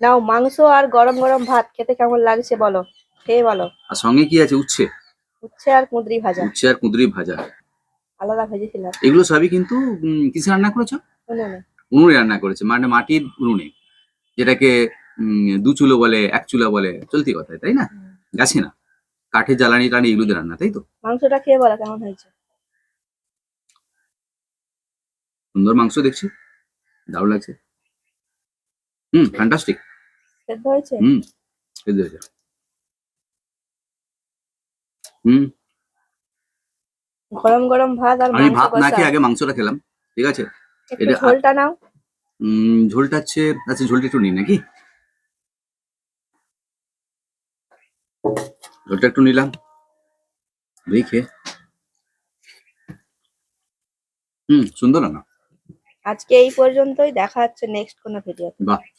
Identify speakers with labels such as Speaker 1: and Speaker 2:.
Speaker 1: নাও মাংস আর গরম গরম ভাত খেতে কেমন লাগছে বলো? খেয়ে বলো।
Speaker 2: আর সঙ্গে কি আছে? উচ্ছে।
Speaker 1: উচ্ছে আর কুঁদরি ভাজা।
Speaker 2: উচ্ছে আর কুঁদরি ভাজা।
Speaker 1: আলাদা ভেজেছিলাম।
Speaker 2: এগুলো সবই কিন্তু কিসে রান্না করেছ?
Speaker 1: উনুনে।
Speaker 2: উনুনে রান্না করেছে মানে মাটির উনুনে। যেটাকে দু চুলো বলে এক চুলা বলে চলতি কথায় তাই না? গাছে না। কাঠের জ্বালানি টানি এগুলোতে রান্না তাই তো?
Speaker 1: মাংসটা খেয়ে বলো কেমন হয়েছে?
Speaker 2: সুন্দর মাংস দেখছি। দারুণ লাগছে। হুম ফ্যান্টাস্টিক
Speaker 1: সেদ্ধ হয়েছে?
Speaker 2: হুম খেতে হয়েছে হুম।
Speaker 1: গরম গরম ভাত আর
Speaker 2: আমি ভাত না খেয়ে আগে মাংসটা খেলাম ঠিক আছে? এটা-
Speaker 1: ঝোলটা নাও।
Speaker 2: উম, ঝোলটা হচ্ছে আচ্ছা ঝোলটা একটু নিই নাকি? ঝোলটা একটু নিলাম। দেখে হুম সুন্দর না?
Speaker 1: আজকে এই পর্যন্তই দেখা হচ্ছে নেক্সট কোনো ভিডিও
Speaker 2: বাহ।